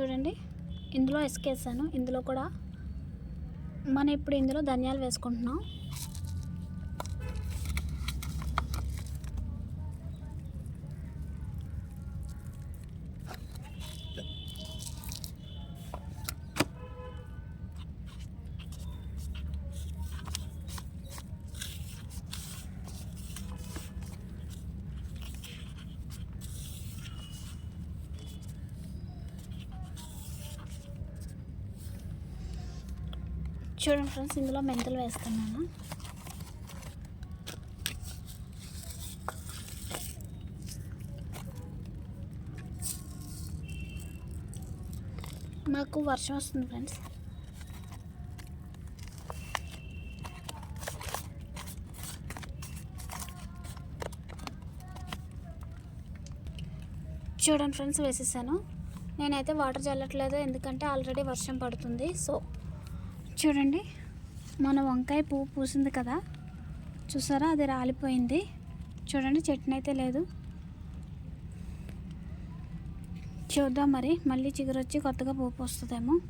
చూడండి. ఇందులో ఎసుకేసాను. ఇందులో కూడా మనం ఇప్పుడు ఇందులో ధనియాలు వేసుకుంటున్నాం. చూడండి ఫ్రెండ్స్ ఇందులో మెంతులు వేస్తున్నాను. మాకు వర్షం వస్తుంది ఫ్రెండ్స్. చూడండి ఫ్రెండ్స్ వేసేసాను. నేనైతే వాటర్ చల్లట్లేదు ఎందుకంటే ఆల్రెడీ వర్షం పడుతుంది. సో చూడండి. మన వంకాయ పువ్వు పూసింది కదా. చూసారా? అది రాలిపోయింది. చూడండి చట్నీ అయితే లేదు. చూద్దాం మరి. మళ్ళీ చిగురొచ్చి కొత్తగా పువ్వు వస్తుందేమో